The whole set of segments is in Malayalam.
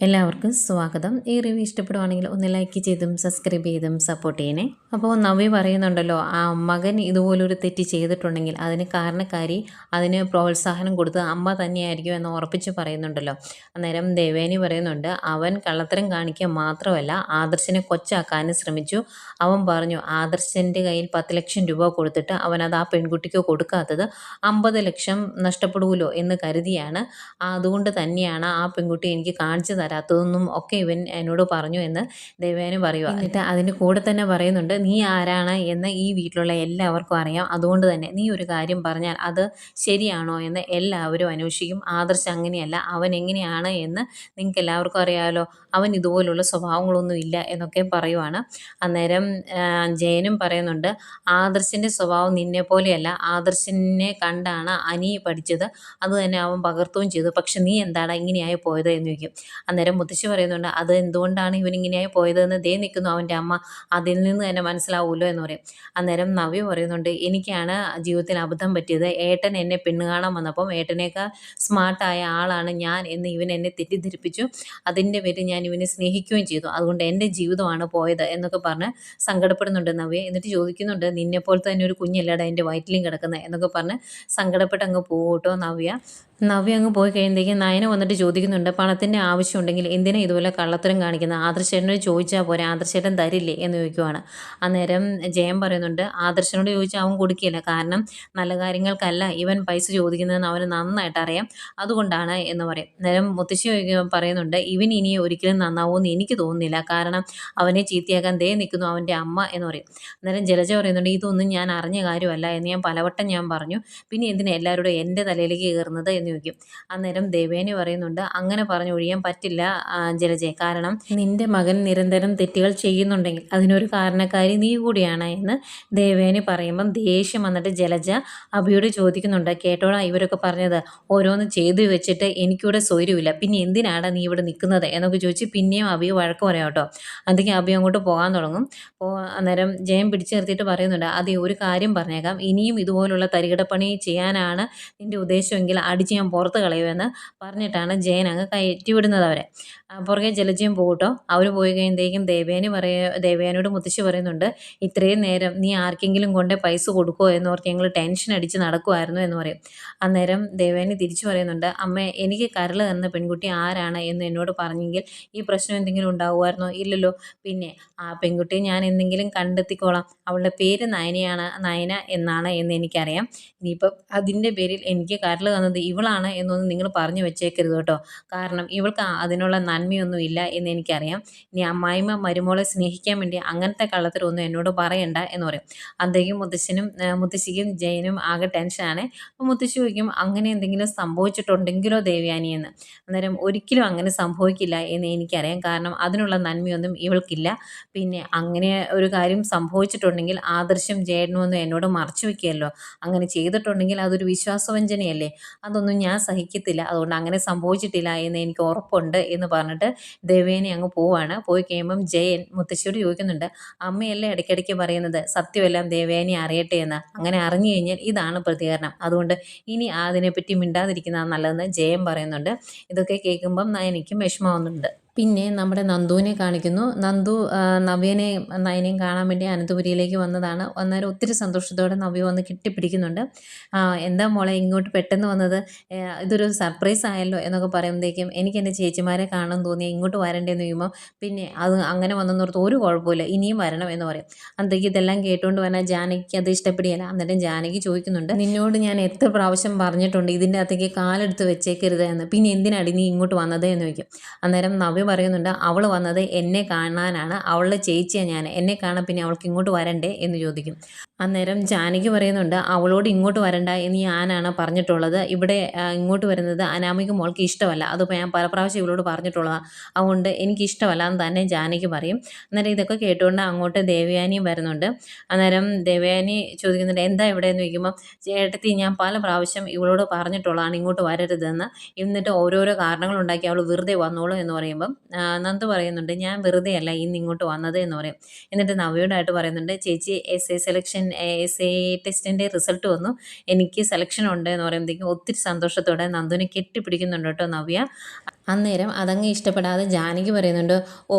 എല്ലാവർക്കും സ്വാഗതം. ഈ റിവ്യൂ ഇഷ്ടപ്പെടുവാണെങ്കിൽ ഒന്ന് ലൈക്ക് ചെയ്തും സബ്സ്ക്രൈബ് ചെയ്തും സപ്പോർട്ട് ചെയ്യണേ. അപ്പോൾ നവി പറയുന്നുണ്ടല്ലോ ആ മകൻ ഇതുപോലൊരു തെറ്റ് ചെയ്തിട്ടുണ്ടെങ്കിൽ അതിന് കാരണക്കാരി അതിന് പ്രോത്സാഹനം കൊടുത്ത് അമ്മ തന്നെയായിരിക്കും എന്ന് ഉറപ്പിച്ച് പറയുന്നുണ്ടല്ലോ. അന്നേരം ദേവേനി പറയുന്നുണ്ട് അവൻ കള്ളത്തരം കാണിക്കുക മാത്രമല്ല ആദർശനെ കൊച്ചാക്കാനും ശ്രമിച്ചു. അവൻ പറഞ്ഞു ആദർശന്റെ കയ്യിൽ പത്ത് ലക്ഷം രൂപ കൊടുത്തിട്ട് അവൻ അത് ആ പെൺകുട്ടിക്ക് കൊടുക്കാത്തത് അമ്പത് ലക്ഷം നഷ്ടപ്പെടുമല്ലോ എന്ന് കരുതിയാണ്. അതുകൊണ്ട് തന്നെയാണ് ആ പെൺകുട്ടി എനിക്ക് കാണിച്ചു തരാത്തതെന്നും ഒക്കെ ഇവൻ എന്നോട് പറഞ്ഞു എന്ന് ദേവേനും പറയുക എന്നിട്ട് അതിന് കൂടെ തന്നെ പറയുന്നുണ്ട് നീ ആരാണ് എന്ന് ഈ വീട്ടിലുള്ള എല്ലാവർക്കും അറിയാം. അതുകൊണ്ട് തന്നെ നീ ഒരു കാര്യം പറഞ്ഞാൽ അത് ശരിയാണോ എന്ന് എല്ലാവരും അന്വേഷിക്കും. ആദർശ് അങ്ങനെയല്ല അവൻ എങ്ങനെയാണ് എന്ന് നിങ്ങൾക്ക് എല്ലാവർക്കും അറിയാമല്ലോ അവൻ ഇതുപോലുള്ള സ്വഭാവങ്ങളൊന്നും ഇല്ല എന്നൊക്കെ പറയുവാണ്. അന്നേരം ജയനും പറയുന്നുണ്ട് ആദർശിന്റെ സ്വഭാവം നിന്നെ പോലെയല്ല. ആദർശിനെ കണ്ടാണ് അനി പഠിച്ചത്. അത് തന്നെ അവൻ പകർത്തുകയും ചെയ്തു. പക്ഷെ നീ എന്താണ് ഇങ്ങനെയായി പോയത്? എന്ന് ചോദിക്കും. അന്നേരം മുത്തശ്ശി പറയുന്നുണ്ട് അത് എന്തുകൊണ്ടാണ് ഇവനിങ്ങനെയായി പോയതെന്ന് ദേ നിൽക്കുന്നു അവന്റെ അമ്മ അതിൽ നിന്ന് തന്നെ മനസ്സിലാവുമല്ലോ എന്ന് പറയും. അന്നേരം നവ്യ പറയുന്നുണ്ട് എനിക്കാണ് ജീവിതത്തിൽ അബദ്ധം പറ്റിയത്. ഏട്ടൻ എന്നെ പെണ്ണ് കാണാൻ വന്നപ്പം ഏട്ടനേക്കാൾ സ്മാർട്ടായ ആളാണ് ഞാൻ എന്ന് ഇവൻ എന്നെ തെറ്റിദ്ധരിപ്പിച്ചു. അതിന്റെ പേരിൽ ഞാൻ ഇവനെ സ്നേഹിക്കുകയും ചെയ്തു. അതുകൊണ്ട് എന്റെ ജീവിതമാണ് പോയത് എന്നൊക്കെ പറഞ്ഞ് സങ്കടപ്പെടുന്നുണ്ട് നവ്യ. എന്നിട്ട് ചോദിക്കുന്നുണ്ട് നിന്നെപ്പോലെ തന്നെ ഒരു കുഞ്ഞല്ലടാ എന്റെ വയറ്റിലും കിടക്കുന്നത് എന്നൊക്കെ പറഞ്ഞ് സങ്കടപ്പെട്ട് അങ്ങ് പോകട്ടോ നവ്യ. നവ്യ അങ്ങ് പോയി കഴിയുമ്പോഴത്തേക്കും നയന വന്നിട്ട് ചോദിക്കുന്നുണ്ട് പണത്തിന്റെ ആവശ്യമുണ്ടെങ്കിൽ എന്തിനാ ഇതുപോലെ കള്ളത്തരം കാണിക്കുന്നത്? ആദർശേട്ടനോട് ചോദിച്ചാൽ പോരെ ആദർശേട്ടൻ തരില്ലേ? എന്ന് ചോദിക്കുവാണ്. അന്നേരം ജയം പറയുന്നുണ്ട് ആദർശനോട് ചോദിച്ചാൽ അവൻ കൊടുക്കില്ല. കാരണം നല്ല കാര്യങ്ങൾക്കല്ല ഇവൻ പൈസ ചോദിക്കുന്നതെന്ന് അവന് നന്നായിട്ട് അറിയാം. അതുകൊണ്ടാണ് എന്ന് പറയും. അന്നേരം മുത്തശ്ശി പറയുന്നുണ്ട് ഇവൻ ഇനി ഒരിക്കലും നന്നാവുമെന്ന് എനിക്ക് തോന്നുന്നില്ല. കാരണം അവനെ ചീത്തയാക്കാൻ ദേ നിൽക്കുന്നു അവന്റെ അമ്മ എന്ന് പറയും. അന്നേരം ജലജ പറയുന്നുണ്ട് ഇതൊന്നും ഞാൻ അറിഞ്ഞ കാര്യമല്ല എന്ന് ഞാൻ പലവട്ടം ഞാൻ പറഞ്ഞു. പിന്നെ എന്തിനാ എല്ലാവരോടും എന്റെ തലയിലേക്ക് കയറുന്നത്? എന്ന് ചോദിക്കും. അന്നേരം ദേവേനി പറയുന്നുണ്ട് അങ്ങനെ പറഞ്ഞു ഒഴിയാൻ പറ്റില്ല ജലജയെ കാരണം നിന്റെ മകൻ നിരന്തരം തെറ്റുകൾ ചെയ്യുന്നുണ്ടെങ്കിൽ അതിനൊരു കാരണക്കാരി നീ കൂടിയാണ് എന്ന് ദേവേനി പറയുമ്പം ദേഷ്യം വന്നിട്ട് ജലജ അഭിയോട് ചോദിക്കുന്നുണ്ട് കേട്ടോടാ ഇവരൊക്കെ പറഞ്ഞത് ഓരോന്ന് ചെയ്തു വെച്ചിട്ട് എനിക്കിവിടെ സ്വൈര്യമില്ല. പിന്നെ എന്തിനാണ് നീ ഇവിടെ നിൽക്കുന്നത്? എന്നൊക്കെ ചോദിച്ച് പിന്നെയും അഭിയ വഴക്ക് പറയാം കേട്ടോ. അതൊക്കെ അഭി അങ്ങോട്ട് പോകാൻ തുടങ്ങും. അപ്പോൾ അന്നേരം ജയം പിടിച്ചു നിർത്തിയിട്ട് പറയുന്നുണ്ട് അതേ ഒരു കാര്യം പറഞ്ഞേക്കാം. ഇനിയും ഇതുപോലുള്ള തരികിടപ്പണി ചെയ്യാനാണ് നിന്റെ ഉദ്ദേശമെങ്കിൽ അടിച്ച് ഞാൻ പുറത്ത് കളയുമെന്ന് പറഞ്ഞിട്ടാണ് ജയൻ അങ്ങ് കയറ്റി വിടുന്നത് അവരെ. പുറകെ ജലജയും പോകട്ടോ. അവർ പോയി കഴിയുമ്പോഴേക്കും ദേവേനി പറയ ദേവേനോട് മുത്തശ്ശി പറയുന്നുണ്ട് ഇത്രയും നേരം നീ ആർക്കെങ്കിലും കൊണ്ട് പൈസ കൊടുക്കുമോ എന്ന് ഓർത്ത് ഞങ്ങൾ ടെൻഷൻ അടിച്ച് നടക്കുമായിരുന്നു എന്ന് പറയും. അന്നേരം ദേവേനി തിരിച്ചു പറയുന്നുണ്ട് അമ്മ എനിക്ക് കരൾ തന്ന പെൺകുട്ടി ആരാണ്? എന്ന് എന്നോട് പറഞ്ഞെങ്കിൽ ഈ പ്രശ്നം എന്തെങ്കിലും ഉണ്ടാവുമായിരുന്നോ? ഇല്ലല്ലോ. പിന്നെ ആ പെൺകുട്ടിയെ ഞാൻ എന്തെങ്കിലും കണ്ടെത്തിക്കോളാം. അവളുടെ പേര് നയനയാണ് നയന എന്നാണ് എന്ന് എനിക്കറിയാം. ഇനിയിപ്പം അതിന്റെ പേരിൽ എനിക്ക് കരൾ തന്നത് ഇവളാണ് എന്നൊന്നും നിങ്ങൾ പറഞ്ഞു വെച്ചേക്കരുത് കേട്ടോ. കാരണം ഇവൾക്ക് അതിനുള്ള നന്മയൊന്നും ഇല്ല എന്ന് എനിക്കറിയാം. ഇനി അമ്മായിമ്മ മരുമോളെ സ്നേഹിക്കാൻ വേണ്ടി അങ്ങനത്തെ കള്ളത്തിലൊന്നും എന്നോട് പറയണ്ട എന്ന് പറയും. അന്തേക്കും മുത്തശ്ശനും മുത്തശ്ശിക്കും ജയനും ആകെ ടെൻഷനാണ് അപ്പോൾ മുത്തശ്ശി ചോദിക്കും അങ്ങനെ എന്തെങ്കിലും സംഭവിച്ചിട്ടുണ്ടെങ്കിലോ ദേവ്യാനി എന്ന്? അന്നേരം ഒരിക്കലും അങ്ങനെ സംഭവിക്കില്ല എന്ന് എനിക്കറിയാം. കാരണം അതിനുള്ള നന്മയൊന്നും ഇവൾക്കില്ല. പിന്നെ അങ്ങനെ ഒരു കാര്യം സംഭവിച്ചിട്ടുണ്ടെങ്കിൽ ആദർശം ജയനുമൊന്നും എന്നോട് മറച്ചു വയ്ക്കുകയല്ലോ അങ്ങനെ ചെയ്തിട്ടുണ്ടെങ്കിൽ അതൊരു വിശ്വാസവഞ്ചനയല്ലേ? അതൊന്നും ഞാൻ സഹിക്കത്തില്ല. അതുകൊണ്ട് അങ്ങനെ സംഭവിച്ചിട്ടില്ല എന്ന് എനിക്ക് ഉറപ്പുണ്ട് എന്ന് പറഞ്ഞിട്ട് ദേവേനെ അങ്ങ് പോവാണ്. പോയി കഴിയുമ്പം ജയൻ മുത്തശ്ശിയോട് ചോദിക്കുന്നുണ്ട് അമ്മയല്ലേ ഇടയ്ക്കിടയ്ക്ക് പറയുന്നത് സത്യമെല്ലാം ദേവേനെ അറിയട്ടെ എന്ന്? അങ്ങനെ അറിഞ്ഞു കഴിഞ്ഞാൽ ഇതാണ് പ്രതികരണം. അതുകൊണ്ട് ഇനി അതിനെപ്പറ്റി മിണ്ടാതിരിക്കുന്നതാണ് നല്ലതെന്ന് ജയൻ പറയുന്നുണ്ട്. ഇതൊക്കെ കേൾക്കുമ്പം എനിക്കും വിഷമമാവുന്നുണ്ട്. പിന്നെ നമ്മുടെ നന്ദുവിനെ കാണിക്കുന്നു. നന്ദു നവ്യനെയും നയനെയും കാണാൻ വേണ്ടി അനന്തപുരിയിലേക്ക് വന്നതാണ്. അന്നേരം ഒത്തിരി സന്തോഷത്തോടെ നവ്യ വന്ന് കിട്ടിപ്പിടിക്കുന്നുണ്ട്. എന്താ മോളെ ഇങ്ങോട്ട് പെട്ടെന്ന് വന്നത്? ഇതൊരു സർപ്രൈസ് ആയല്ലോ എന്നൊക്കെ പറയുമ്പോഴത്തേക്കും എനിക്ക് എന്റെ ചേച്ചിമാരെ കാണാൻ തോന്നി ഇങ്ങോട്ട് വരണ്ടേന്ന് ചോദിക്കുമ്പോൾ പിന്നെ അത് അങ്ങനെ വന്നെന്നോർത്ത് ഒരു കുഴപ്പമില്ല ഇനിയും വരണം എന്ന് പറയും. അന്നേക്ക് ഇതെല്ലാം കേട്ടുകൊണ്ട് വന്നാൽ ജാനകിക്ക് അത് ഇഷ്ടപ്പെടുകയില്ല അന്നേരം ജാനകി ചോദിക്കുന്നുണ്ട് നിന്നോട് ഞാൻ എത്ര പ്രാവശ്യം പറഞ്ഞിട്ടുണ്ട് ഇതിന്റെ അകത്തേക്ക് കാലെടുത്ത് വെച്ചേക്കരുത് എന്ന്. പിന്നെ എന്തിനാടി നീ ഇങ്ങോട്ട് വന്നത്? എന്ന് ചോദിക്കും. അന്നേരം നവ്യ പറയുന്നുണ്ട് അവൾ വന്നത് എന്നെ കാണാനാണ്. അവളുടെ ചേച്ചിയാണ് ഞാൻ എന്നെ കാണാൻ പിന്നെ അവൾക്ക് ഇങ്ങോട്ട് വരണ്ടേ? എന്ന് ചോദിക്കും. അന്നേരം ജാനകി പറയുന്നുണ്ട് അവളോട് ഇങ്ങോട്ട് വരണ്ട എന്ന് ഞാനാണ് പറഞ്ഞിട്ടുള്ളത്. ഇവിടെ ഇങ്ങോട്ട് വരുന്നത് അനാമിക മോൾക്ക് ഇഷ്ടമല്ല. അതിപ്പോൾ ഞാൻ പല പ്രാവശ്യം ഇവളോട് പറഞ്ഞിട്ടുള്ളതാണ് അതുകൊണ്ട് എനിക്ക് ഇഷ്ടമല്ല എന്ന് തന്നെ ജാനകി പറയും. അന്നേരം ഇതൊക്കെ കേട്ടുകൊണ്ട് അങ്ങോട്ട് ദേവയാനിയും വരുന്നുണ്ട്. അന്നേരം ദേവയാനി ചോദിക്കുന്നുണ്ട് എന്താ ഇവിടെ? എന്ന് ചോദിക്കുമ്പോൾ ചേട്ടത്തി ഞാൻ പല പ്രാവശ്യം ഇവളോട് പറഞ്ഞിട്ടുള്ളതാണ് ഇങ്ങോട്ട് വരരുതെന്ന്. എന്നിട്ട് ഓരോരോ കാരണങ്ങളുണ്ടാക്കി അവൾ വെറുതെ വന്നോളൂ എന്ന് പറയുമ്പം നന്ദു പറയുന്നുണ്ട് ഞാൻ വെറുതെ അല്ല ഇന്ന് ഇങ്ങോട്ട് വന്നത് എന്ന് പറയും. എന്നിട്ട് നവയോടായിട്ട് പറയുന്നുണ്ട് ചേച്ചി S A selection S A ടെസ്റ്റിന്റെ റിസൾട്ട് വന്നു. എനിക്ക് സെലക്ഷൻ ഉണ്ട് എന്ന് പറയുമ്പോഴത്തേക്കും ഒത്തിരി സന്തോഷത്തോടെ നന്ദുവിനെ കെട്ടിപ്പിടിക്കുന്നുണ്ട് കേട്ടോ നവ്യ. അന്നേരം അതങ്ങ് ഇഷ്ടപ്പെടാതെ ജാനകി പറയുന്നുണ്ട് ഓ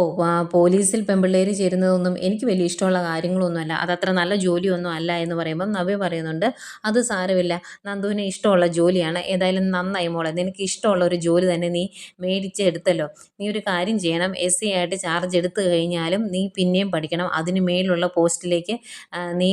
പോലീസിൽ പെൺപിള്ളേർ ചേരുന്നതൊന്നും എനിക്ക് വലിയ ഇഷ്ടമുള്ള കാര്യങ്ങളൊന്നുമല്ല. അതത്ര നല്ല ജോലിയൊന്നും അല്ല എന്ന് പറയുമ്പം നവ്യ പറയുന്നുണ്ട് അത് സാരമില്ല. നന്ദുവിന് ഇഷ്ടമുള്ള ജോലിയാണ്. ഏതായാലും നന്നായി മോളെ. നിനക്ക് ഇഷ്ടമുള്ള ഒരു ജോലി തന്നെ നീ മേടിച്ചെടുത്തല്ലോ. നീ ഒരു കാര്യം ചെയ്യണം. എസ് സി ആയിട്ട് ചാർജ് എടുത്തു കഴിഞ്ഞാലും നീ പിന്നെയും പഠിക്കണം. അതിന് മേലുള്ള പോസ്റ്റിലേക്ക് നീ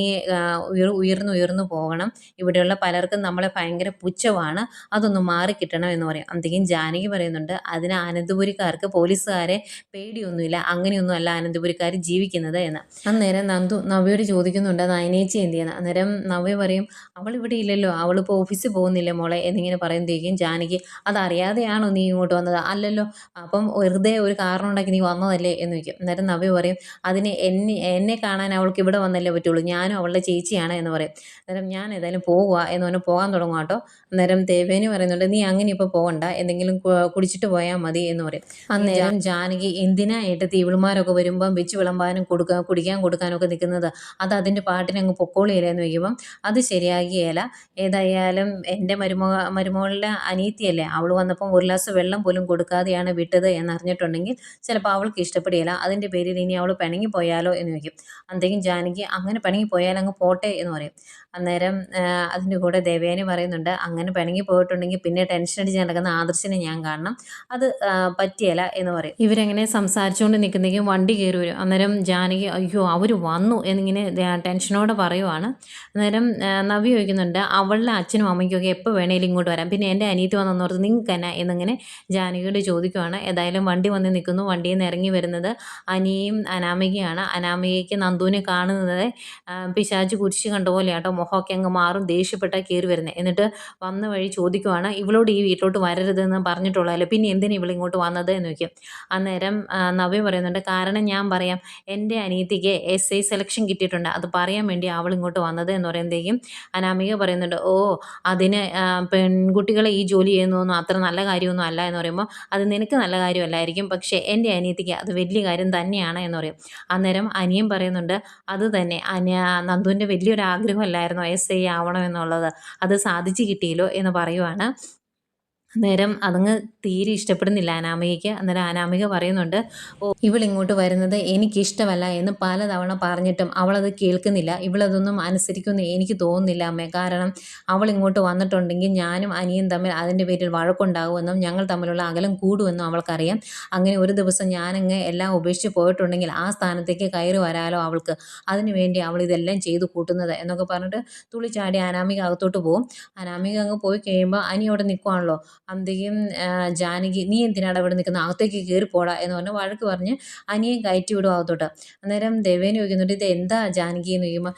ഉയർന്നു ഉയർന്നു പോകണം. ഇവിടെയുള്ള പലർക്കും നമ്മളെ ഭയങ്കര പുച്ഛമാണ്. അതൊന്ന് മാറിക്കിട്ടണം എന്ന് പറയും. അന്തിക്കും ജാനകി പറയുന്നുണ്ട് അതിന് അനന്തപുരിക്കാർക്ക് പോലീസുകാരെ പേടിയൊന്നുമില്ല. അങ്ങനെയൊന്നും അല്ല അനന്തപുരിക്കാർ ജീവിക്കുന്നത് എന്ന്. അന്നേരം നന്ദു നവ്യോട് ചോദിക്കുന്നുണ്ട് നയനേച്ചി എന്ത് ചെയ്യുന്നത് അന്നേരം നവ്യ പറയും അവൾ ഇവിടെ ഇല്ലല്ലോ. അവളിപ്പോൾ ഓഫീസിൽ പോകുന്നില്ല മോളെ. എന്നിങ്ങനെ പറയുമ്പോഴേക്കും ജാനകി അതറിയാതെയാണോ നീ ഇങ്ങോട്ട് വന്നത്? അല്ലല്ലോ. അപ്പം വെറുതെ ഒരു കാരണം ഉണ്ടാക്കി നീ വന്നതല്ലേ? എന്ന് വയ്ക്കും അന്നേരം നവ്യ പറയും അതിന് എന്നെ എന്നെ കാണാൻ അവൾക്ക് ഇവിടെ വന്നല്ലേ പറ്റുള്ളൂ. ഞാനും അവളുടെ ചേച്ചിയാണ് എന്ന് പറയും. അന്നേരം ഞാൻ ഏതായാലും പോകുക എന്ന് പറഞ്ഞാൽ പോകാൻ തുടങ്ങും കേട്ടോ. അന്നേരം ദേവേനി പറയുന്നുണ്ട് നീ അങ്ങനെ ഇപ്പോൾ പോകണ്ട. എന്തെങ്കിലും കുടിച്ചിട്ട് പോയാൽ മതി എന്ന് പറയും. അന്നേരം ജാനകി എന്തിനാ ഏട്ടത്തി ഇവളുമാരൊക്കെ വരുമ്പം വെച്ച് വിളമ്പാനും കൊടുക്കാൻ കുടിക്കാൻ കൊടുക്കാനൊക്കെ നിൽക്കുന്നത് അത് അതിന്റെ പാട്ടിന് അങ്ങ് പൊക്കോളിയില്ല എന്ന് വയ്ക്കുമ്പം അത് ശരിയാകിയല്ല ഏതായാലും എന്റെ മരുമക മരുമകളുടെ അനീത്തിയല്ലേ അവൾ വന്നപ്പം ഒരു ഗ്ലാസ് വെള്ളം പോലും കൊടുക്കാതെയാണ് വിട്ടത് എന്നറിഞ്ഞിട്ടുണ്ടെങ്കിൽ ചിലപ്പോൾ അവൾക്ക് ഇഷ്ടപ്പെടുകയില്ല അതിന്റെ പേരിൽ ഇനി അവൾ പിണങ്ങി പോയാലോ എന്ന് വയ്ക്കും അന്തേക്കും ജാനകി അങ്ങനെ പിണങ്ങി പോയാൽ അങ്ങ് പോട്ടെ എന്ന് പറയും. അന്നേരം അതിന്റെ കൂടെ ദേവയാനി പറയുന്നുണ്ട് അങ്ങനെ പിണങ്ങി പോയിട്ടുണ്ടെങ്കിൽ പിന്നെ ടെൻഷൻ അടിച്ച് നടക്കുന്ന ആദർശിനെ ഞാൻ കാണണം. അത് പറ്റിയല പറ്റിയല്ല എന്ന് പറയും. ഇവരെങ്ങനെ സംസാരിച്ചുകൊണ്ട് നിൽക്കുന്നെങ്കിൽ വണ്ടി കയറി വരും അന്നേരം ജാനകി അയ്യോ അവർ വന്നു എന്നിങ്ങനെ ടെൻഷനോടെ പറയുവാണ്. അന്നേരം നവി ചോദിക്കുന്നുണ്ട് അവളുടെ അച്ഛനും അമ്മയ്ക്കൊക്കെ എപ്പോൾ വേണേലും ഇങ്ങോട്ട് വരാം? പിന്നെ എന്റെ അനിയത്തി വന്നോർത്ത് നിങ്ങൾക്ക് എന്നാ? എന്നിങ്ങനെ ജാനകിയോട് ചോദിക്കുവാണ്. ഏതായാലും വണ്ടി വന്ന് നിൽക്കുന്നു. വണ്ടിയിൽ നിന്ന് ഇറങ്ങി വരുന്നത് അനിയും അനാമികയാണ്. അനാമികയ്ക്ക് നന്ദുവിനെ കാണുന്നത് ആ, പിശാച് കുരിശ് കണ്ട പോലെയാട്ടോ. മുഖമൊക്കെ അങ്ങ് മാറും. ദേഷ്യപ്പെട്ടാൽ കയറി വരുന്നത് എന്നിട്ട് വന്ന വഴി ചോദിക്കുവാണ് ഇവളോട് ഈ വീട്ടിലോട്ട് വരരുതെന്ന് പറഞ്ഞിട്ടുള്ളതല്ലേ? പിന്നെ എന്തിനാ ഇവൾ ഇങ്ങോട്ട് വന്നത് എന്ന് ചോദിക്കും. അന്നേരം നവ്യ പറയുന്നുണ്ട് കാരണം ഞാൻ പറയാം എന്റെ അനീതിക്ക് എസ് ഐ സെലക്ഷൻ കിട്ടിയിട്ടുണ്ട്. അത് പറയാൻ വേണ്ടി അവൾ ഇങ്ങോട്ട് വന്നത് എന്ന് പറയുമ്പോഴത്തേക്കും അനാമിക പറയുന്നുണ്ട് ഓ അതിന് പെൺകുട്ടികളെ ഈ ജോലി ചെയ്യുന്നതൊന്നും അത്ര നല്ല കാര്യമൊന്നും അല്ല എന്ന് പറയുമ്പോൾ അത് നിനക്ക് നല്ല കാര്യമല്ലായിരിക്കും. പക്ഷേ എന്റെ അനീതിക്ക് അത് വലിയ കാര്യം തന്നെയാണ് എന്ന് പറയും. അന്നേരം അനിയൻ പറയുന്നുണ്ട് അത് തന്നെ. അന നന്ദുവിന്റെ വലിയൊരു ആഗ്രഹമല്ലായിരുന്നോ എസ് ഐ ആവണമെന്നുള്ളത് അത് സാധിച്ചു കിട്ടിയല്ലോ എന്ന് പറയുവാണ്. അന്നേരം അതങ്ങ് തീരെ ഇഷ്ടപ്പെടുന്നില്ല അനാമികയ്ക്ക്. അന്നേരം അനാമിക പറയുന്നുണ്ട് ഓ ഇവളിങ്ങോട്ട് വരുന്നത് എനിക്കിഷ്ടമല്ല എന്ന് പലതവണ പറഞ്ഞിട്ടും അവളത് കേൾക്കുന്നില്ല. ഇവളതൊന്നും അനുസരിക്കുമെന്ന് എനിക്ക് തോന്നുന്നില്ല അമ്മേ. കാരണം അവൾ ഇങ്ങോട്ട് വന്നിട്ടുണ്ടെങ്കിൽ ഞാനും അനിയും തമ്മിൽ അതിന്റെ പേരിൽ വഴക്കുണ്ടാകുമെന്നും ഞങ്ങൾ തമ്മിലുള്ള അകലം കൂടുമെന്നും അവൾക്കറിയാം. അങ്ങനെ ഒരു ദിവസം ഞാനങ്ങ് എല്ലാം ഉപേക്ഷിച്ച് പോയിട്ടുണ്ടെങ്കിൽ ആ സ്ഥാനത്തേക്ക് കയറി വരാലോ അവൾക്ക്. അതിനുവേണ്ടി അവൾ ഇതെല്ലാം ചെയ്തു കൂട്ടുന്നത് എന്നൊക്കെ പറഞ്ഞിട്ട് തുള്ളിച്ചാടി അനാമിക അകത്തോട്ട് പോകും അനാമിക അങ്ങ് പോയി കഴിയുമ്പോൾ അനി അവിടെ നിൽക്കുവാണല്ലോ. അന്തിയും ജാനകി നീ എന്തിനാണ് അവിടെ നിൽക്കുന്നത് അകത്തേക്ക് കയറി പോടാ എന്ന് പറഞ്ഞ് വഴക്ക് പറഞ്ഞ് അനിയെ കയറ്റി വിടും അകത്തോട്ട്. അന്നേരം ദേവേനെ ചോദിക്കുന്നുണ്ട് ഇത് എന്താ ജാനകി എന്ന് ചോദിക്കുമ്പോൾ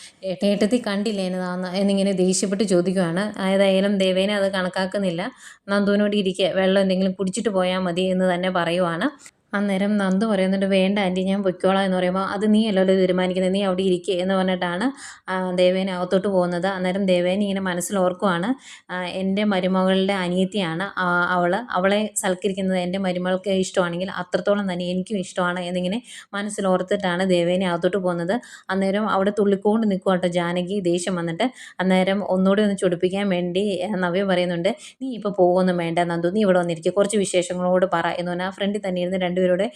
ഏട്ടത്തി കണ്ടില്ലേ എന്നതാന്ന് എന്നിങ്ങനെ ദേഷ്യപ്പെട്ട് ചോദിക്കുവാണ്. ഏതായാലും ദേവേനെ അത് കണക്കാക്കുന്നില്ല. നന്ദുവിനോട് ഇരിക്കുക വെള്ളം എന്തെങ്കിലും കുടിച്ചിട്ട് പോയാൽ മതി എന്ന് തന്നെ പറയുവാണ്. അന്നേരം നന്ദു പറയുന്നുണ്ട് വേണ്ട ആന്റി ഞാൻ പൊയ്ക്കോളാം എന്ന് പറയുമ്പോൾ അത് നീ അല്ലല്ലോ തീരുമാനിക്കുന്നത് നീ അവിടെ ഇരിക്കുക എന്ന് പറഞ്ഞിട്ടാണ് ദേവേന അകത്തോട്ട് പോകുന്നത്. അന്നേരം ദേവേന ഇങ്ങനെ മനസ്സിൽ ഓർക്കുവാണ് എന്റെ മരുമകളുടെ അനിയത്തിയാണ് അവൾ അവളെ. സൽക്കരിക്കുന്നത് എന്റെ മരുമകൾക്ക് ഇഷ്ടമാണെങ്കിൽ അത്രത്തോളം തന്നെ എനിക്കും ഇഷ്ടമാണ് എന്നിങ്ങനെ മനസ്സിൽ ഓർത്തിട്ടാണ് ദേവേന അകത്തോട്ട് പോകുന്നത്. അന്നേരം അവിടെ തുള്ളിക്കൊണ്ട് നിൽക്കുക കേട്ടോ ജാനകി ദേഷ്യം വന്നിട്ട്. അന്നേരം ഒന്നുകൂടി ഒന്ന് ചൊടിപ്പിക്കാൻ വേണ്ടി നവ്യ പറയുന്നുണ്ട് നീ ഇപ്പോൾ പോകുമൊന്നും വേണ്ട നന്ദു. നീ ഇവിടെ വന്നിരിക്കുക കുറച്ച് വിശേഷങ്ങളോട് പറ എന്ന് പറഞ്ഞാൽ ആ ഫ്രണ്ടിൽ തന്നെ ഇരുന്ന് രണ്ടുപേരുടെ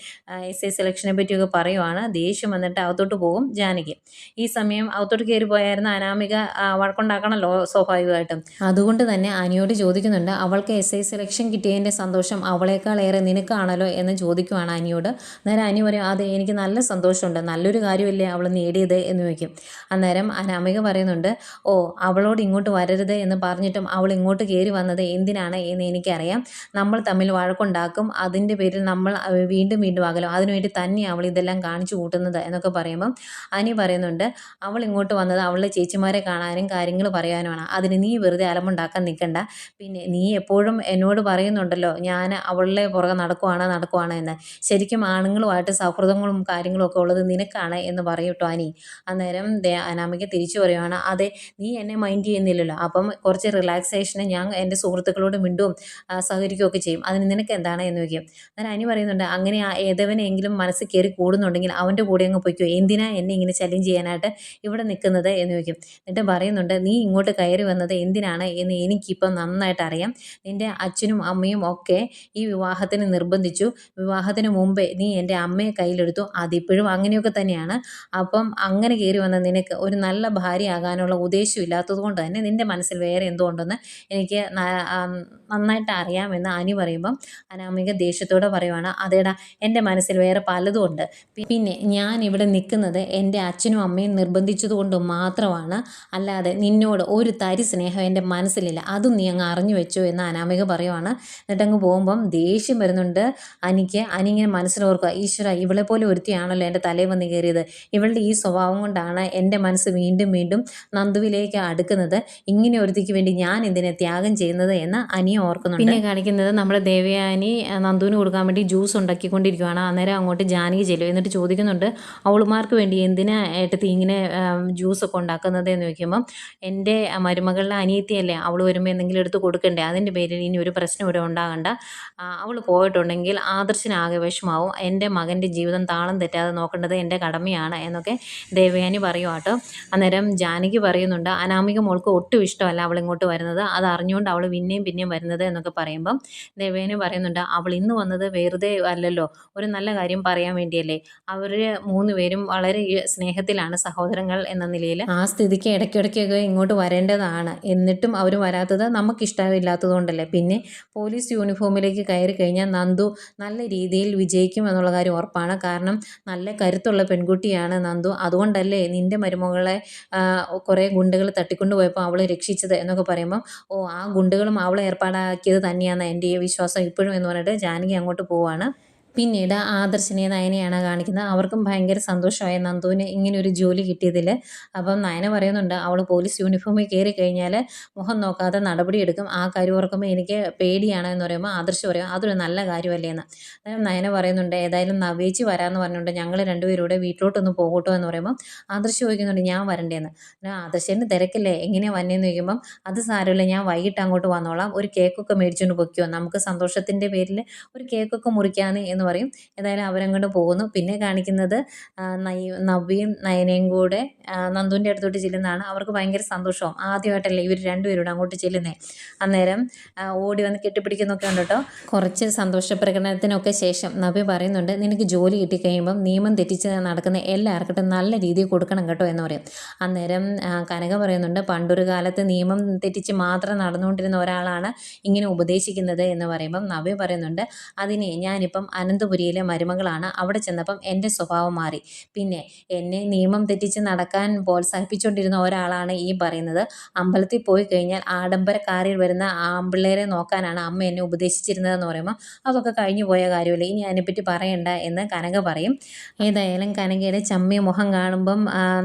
എസ് ഐ സെലക്ഷനെ പറ്റിയൊക്കെ പറയുവാണ്. ദേഷ്യം വന്നിട്ട് അകത്തോട്ട് പോകും ജാനകി. ഈ സമയം അകത്തോട്ട് കയറി പോയായിരുന്ന അനാമിക വഴക്കുണ്ടാക്കണമല്ലോ സ്വാഭാവികമായിട്ടും. അതുകൊണ്ട് തന്നെ അനിയോട് ചോദിക്കുന്നുണ്ട് അവൾക്ക് എസ് ഐ സെലക്ഷൻ കിട്ടിയതിന്റെ സന്തോഷം അവളേക്കാൾ ഏറെ നിനക്കാണല്ലോ എന്ന് ചോദിക്കുവാണ് അനിയോട്. അന്നേരം അനി പറയും അതെ എനിക്ക് നല്ല സന്തോഷമുണ്ട്. നല്ലൊരു കാര്യമല്ലേ അവൾ നേടിയത്? എന്ന് ചോദിക്കും. അന്നേരം അനാമിക പറയുന്നുണ്ട് ഓ അവളോട് ഇങ്ങോട്ട് വരരുത് എന്ന് പറഞ്ഞിട്ടും അവൾ ഇങ്ങോട്ട് കയറി വന്നത് എന്തിനാണ് എന്ന് എനിക്കറിയാം. നമ്മൾ തമ്മിൽ വഴക്കുണ്ടാക്കും. അതിന്റെ പേരിൽ നമ്മൾ വീണ്ടും വീണ്ടും അകലും. അതിനുവേണ്ടി തന്നെ അവൾ ഇതെല്ലാം കാണിച്ചു കൂട്ടുന്നത് എന്നൊക്കെ പറയുമ്പം അനി പറയുന്നുണ്ട് അവൾ ഇങ്ങോട്ട് വന്നത് അവളുടെ ചേച്ചിമാരെ കാണാനും കാര്യങ്ങൾ പറയാനുമാണ്. അതിന് നീ വെറുതെ അലമുണ്ടാക്കാൻ നിൽക്കണ്ട. പിന്നെ നീ എപ്പോഴും എന്നോട് പറയുന്നുണ്ടല്ലോ ഞാൻ അവളുടെ പുറകെ നടക്കുവാണ് നടക്കുവാണ് എന്ന്. ശരിക്കും ആണുങ്ങളുമായിട്ട് സൗഹൃദങ്ങളും കാര്യങ്ങളും ഒക്കെ ഉള്ളത് നിനക്കാണ് എന്ന് പറയൂട്ടോ അനി. അന്നേരം ദേ അനാമിക തിരിച്ചു പറയുവാണ് അതെ നീ എന്നെ മൈൻഡ് ചെയ്യുന്നില്ലല്ലോ. അപ്പം കുറച്ച് റിലാക്സേഷന് ഞാൻ എന്റെ സുഹൃത്തുക്കളോട് മിണ്ടും സഹകരിക്കുകയൊക്കെ ചെയ്യും. അതിന് നിനക്ക് എന്താണ്? എന്ന് ചോദിക്കും. അന്നേരം അനി പറയുന്നുണ്ട് അങ്ങനെ ആ ഏതവനെങ്കിലും മനസ്സിൽ കയറി കൂടുന്നുണ്ടെങ്കിൽ അവന്റെ കൂടെ അങ്ങ് പോയിക്കോ. എന്തിനാ എന്നെ ഇങ്ങനെ ശല്യം ചെയ്യാനായിട്ട് ഇവിടെ നിൽക്കുന്നത് എന്ന് ചോദിക്കും. എന്നിട്ട് പറയുന്നുണ്ട് നീ ഇങ്ങോട്ട് കയറി വന്നത് എന്തിനാണ് എന്ന് എനിക്കിപ്പം നന്നായിട്ട് അറിയാം. നിന്റെ അച്ഛനും അമ്മയും ഒക്കെ ഈ വിവാഹത്തിന് നിർബന്ധിച്ചു. വിവാഹത്തിന് മുമ്പേ നീ എന്റെ അമ്മയെ കയ്യിലെടുത്തു. അതിപ്പോഴും അങ്ങനെയൊക്കെ തന്നെയാണ്. അപ്പം അങ്ങനെ കയറി വന്ന നിനക്ക് ഒരു നല്ല ഭാര്യയാകാനുള്ള ഉദ്ദേശം ഇല്ലാത്തത് കൊണ്ട് തന്നെ നിന്റെ മനസ്സിൽ വേറെ എന്തോ ഉണ്ടെന്ന് എനിക്ക് നന്നായിട്ട് അറിയാമെന്ന് അനി പറയുമ്പം അനാമിക ദേഷ്യത്തോടെ പറയുവാണ് അതേടാ എന്റെ മനസ്സിൽ വേറെ പലതും ഉണ്ട്. പിന്നെ ഞാൻ ഇവിടെ നിൽക്കുന്നത് എന്റെ അച്ഛനും അമ്മയും നിർബന്ധിച്ചതുകൊണ്ട് മാത്രമാണ്. അല്ലാതെ നിന്നോട് ഒരു തരി സ്നേഹം എന്റെ മനസ്സിലില്ല. അതും നീ അങ്ങ് അറിഞ്ഞു വെച്ചു എന്ന് അനാമിക പറയുവാണ്. എന്നിട്ടങ്ങ് പോകുമ്പം ദേഷ്യം വരുന്നുണ്ട് അനിക്ക്. അനിങ്ങനെ മനസ്സിലോർക്കുക ഈശ്വര ഇവളെ പോലെ ഒരുത്തിയാണല്ലോ എന്റെ തലയിൽ വന്ന് കയറിയത്. ഇവളുടെ ഈ സ്വഭാവം കൊണ്ടാണ് എന്റെ മനസ്സ് വീണ്ടും വീണ്ടും നന്ദുവിലേക്ക് അടുക്കുന്നത്. ഇങ്ങനെ ഒരുത്തിക്ക് വേണ്ടി ഞാൻ എന്തിനെ ത്യാഗം ചെയ്യുന്നത്? എന്ന് അനിയെ ഓർക്കുന്നുണ്ട്. പിന്നെ കാണിക്കുന്നത് നമ്മുടെ ദേവയാനി നന്ദുവിന് കൊടുക്കാൻ വേണ്ടി ജ്യൂസ് ഉണ്ടാക്കിക്കൊണ്ടിരിക്കുകയാണ് അന്നേരം അങ്ങോട്ട് ജാനകി ചെല്ലും. എന്നിട്ട് ചോദിക്കുന്നുണ്ട് അവളുമാർക്ക് വേണ്ടി എന്തിനാ ഏട്ടത്തി ഇങ്ങനെ ജ്യൂസ് ഒക്കെ ഉണ്ടാക്കുന്നത് എന്ന് ചോദിക്കുമ്പം എന്റെ മരുമകളുടെ അനിയത്തിയല്ലേ അവൾ വരുമ്പോൾ എന്തെങ്കിലും എടുത്ത് കൊടുക്കണ്ടേ? അതിന്റെ പേരിൽ ഇനി ഒരു പ്രശ്നം ഇവിടെ ഉണ്ടാകണ്ട. അവൾ പോയിട്ടുണ്ടെങ്കിൽ ആദർശനാകെ വിഷമാവും. എന്റെ മകന്റെ ജീവിതം താളം തെറ്റാതെ നോക്കേണ്ടത് എന്റെ കടമയാണ് എന്നൊക്കെ ദേവയാനി പറയുവാട്ടോ അന്നേരം ജാനകി പറയുന്നുണ്ട് അനാമിക മോൾക്ക് ഒട്ടും ഇഷ്ടമല്ല അവൾ ഇങ്ങോട്ട് വരുന്നത്. അത് അറിഞ്ഞുകൊണ്ട് അവൾ പിന്നെയും പിന്നെയും വരുന്നത് എന്നൊക്കെ പറയുമ്പം ദേവയാനി പറയുന്നുണ്ട് അവൾ ഇന്ന് വന്നത് വെറുതെ അല്ലല്ലോ ഒരു നല്ല കാര്യം പറയാൻ വേണ്ടിയല്ലേ. അവർ മൂന്ന് പേരും വളരെ സ്നേഹത്തിലാണ് സഹോദരങ്ങൾ എന്ന നിലയിൽ ആ സ്ഥിതിക്ക് ഇടയ്ക്കിടയ്ക്കൊക്കെ ഇങ്ങോട്ട് വരേണ്ടതാണ്. എന്നിട്ടും അവർ വരാത്തത് നമുക്ക് ഇഷ്ടമില്ലാത്തതുകൊണ്ടല്ലേ പിന്നെ പോലീസ് യൂണിഫോമിലേക്ക് കയറി കഴിഞ്ഞാൽ നന്ദു നല്ല രീതിയിൽ വിജയിക്കും എന്നുള്ള കാര്യം ഉറപ്പാണ്. കാരണം നല്ല കരുത്തുള്ള പെൺകുട്ടിയാണ് നന്ദു. അതുകൊണ്ടല്ലേ നിന്റെ മരുമകളെ കുറേ ഗുണ്ടകൾ തട്ടിക്കൊണ്ടുപോയപ്പോൾ അവളെ രക്ഷിച്ചത് എന്നൊക്കെ പറയുമ്പം ഓ ആ ഗുണ്ടകളും അവളെ ഏർപ്പാടാക്കിയത് തന്നെയാണ് എന്റെ ഈ വിശ്വാസം ഇപ്പോഴും എന്ന് പറഞ്ഞിട്ട് ജാനകി അങ്ങോട്ട് പോവാണ്. പിന്നീട് ആദർശിനെ നയനയാണ് കാണിക്കുന്നത്. അവർക്കും ഭയങ്കര സന്തോഷമായ നന്ദുവിന് ഇങ്ങനെ ഒരു ജോലി കിട്ടിയതിൽ അപ്പം നയന പറയുന്നുണ്ട് അവൾ പോലീസ് യൂണിഫോമിൽ കയറി കഴിഞ്ഞാൽ മുഖം നോക്കാതെ നടപടിയെടുക്കും. ആ കാര്യം ഓർക്കുമ്പോൾ എനിക്ക് പേടിയാണ് എന്ന് പറയുമ്പോൾ ആദർശ് പറയും അതൊരു നല്ല കാര്യമല്ലേ എന്ന് അന്നേരം നയന പറയുന്നുണ്ട് ഏതായാലും നവേച്ചി വരാമെന്ന് പറഞ്ഞുകൊണ്ട് ഞങ്ങൾ രണ്ടുപേരൂടെ വീട്ടിലോട്ടൊന്ന് പോകട്ടോ എന്ന് പറയുമ്പോൾ ആദർശ് ചോദിക്കുന്നുണ്ട് ഞാൻ വരണ്ടേന്ന്? ആദർശേന്റെ തിരക്കില്ലേ എങ്ങനെയാണ് വന്നേന്ന് ചോദിക്കുമ്പം അത് സാരമില്ല ഞാൻ വൈകിട്ട് അങ്ങോട്ട് വന്നോളാം. ഒരു കേക്കൊക്കെ മേടിച്ചുകൊണ്ട് പൊയ്ക്കോ. നമുക്ക് സന്തോഷത്തിന്റെ പേരിൽ ഒരു കേക്കൊക്കെ മുറിക്കാന്ന് എന്ന് പറയും. ഏതായാലും അവരങ്ങോട്ട് പോകുന്നു. പിന്നെ കാണിക്കുന്നത് നവ്യയും നയനയും കൂടെ നന്ദുവിന്റെ അടുത്തോട്ട് ചെല്ലുന്നതാണ്. അവർക്ക് ഭയങ്കര സന്തോഷവും. ആദ്യമായിട്ടല്ലേ ഇവർ രണ്ടുപേരും അങ്ങോട്ട് ചെല്ലുന്നേ. അന്നേരം ഓടി വന്ന് കെട്ടിപ്പിടിക്കുന്നൊക്കെ ഉണ്ട് കേട്ടോ. കുറച്ച് സന്തോഷ പ്രകടനത്തിനൊക്കെ ശേഷം നവ്യ പറയുന്നുണ്ട് നിനക്ക് ജോലി കിട്ടിക്കഴിയുമ്പം നിയമം തെറ്റിച്ച് നടക്കുന്ന എല്ലാവർക്കും നല്ല രീതിയിൽ കൊടുക്കണം കേട്ടോ എന്ന് പറയും. അന്നേരം കനക പറയുന്നുണ്ട് പണ്ടൊരു കാലത്ത് നിയമം തെറ്റിച്ച് മാത്രം നടന്നുകൊണ്ടിരുന്ന ഒരാളാണ് ഇങ്ങനെ ഉപദേശിക്കുന്നത് എന്ന് പറയുമ്പം നവ്യ പറയുന്നുണ്ട് അതിനെ ഞാനിപ്പം അനന്തപുരിയിലെ മരുമകളാണ്. അവിടെ ചെന്നപ്പം എന്റെ സ്വഭാവം മാറി. പിന്നെ എന്നെ നിയമം തെറ്റിച്ച് നടക്കാൻ പ്രോത്സാഹിപ്പിച്ചുകൊണ്ടിരുന്ന ഒരാളാണ് ഈ പറയുന്നത്. അമ്പലത്തിൽ പോയി കഴിഞ്ഞാൽ ആഡംബരക്കാരിൽ വരുന്ന ആമ്പിള്ളേരെ നോക്കാനാണ് അമ്മ എന്നെ ഉപദേശിച്ചിരുന്നതെന്ന് പറയുമ്പോൾ അതൊക്കെ കഴിഞ്ഞു പോയ കാര്യമില്ല? ഇനി അതിനെപ്പറ്റി പറയണ്ട എന്ന് കനക പറയും. ഏതായാലും കനകയുടെ ചമ്മിയ മുഖം കാണുമ്പം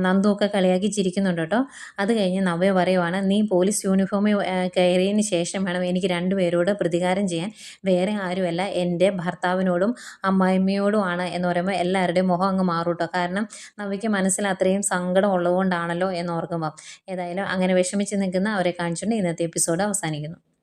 നന്ദുവൊക്കെ കളിയാക്കി ചിരിക്കുന്നുണ്ട് കേട്ടോ. അത് കഴിഞ്ഞ് നവ്യ പറയുവാണ് നീ പോലീസ് യൂണിഫോമിൽ കയറിയതിന് ശേഷം വേണം എനിക്ക് രണ്ടുപേരോട് പ്രതികാരം ചെയ്യാൻ. വേറെ ആരുമല്ല. എന്റെ ഭർത്താവിനോടും അമ്മായിമ്മയോടുമാണ് എന്ന് പറയുമ്പോൾ എല്ലാവരുടെയും മുഖം അങ്ങ് മാറും കേട്ടോ കാരണം നവ്യയ്ക്ക് മനസ്സിൽ അത്രയും സങ്കടം ഉള്ളതുകൊണ്ടാണല്ലോ എന്ന് ഓർക്കുമ്പോൾ ഏതായാലും അങ്ങനെ വിഷമിച്ച് നിൽക്കുന്ന അവരെ കാണിച്ചുകൊണ്ട് ഇന്നത്തെ എപ്പിസോഡ് അവസാനിക്കുന്നു.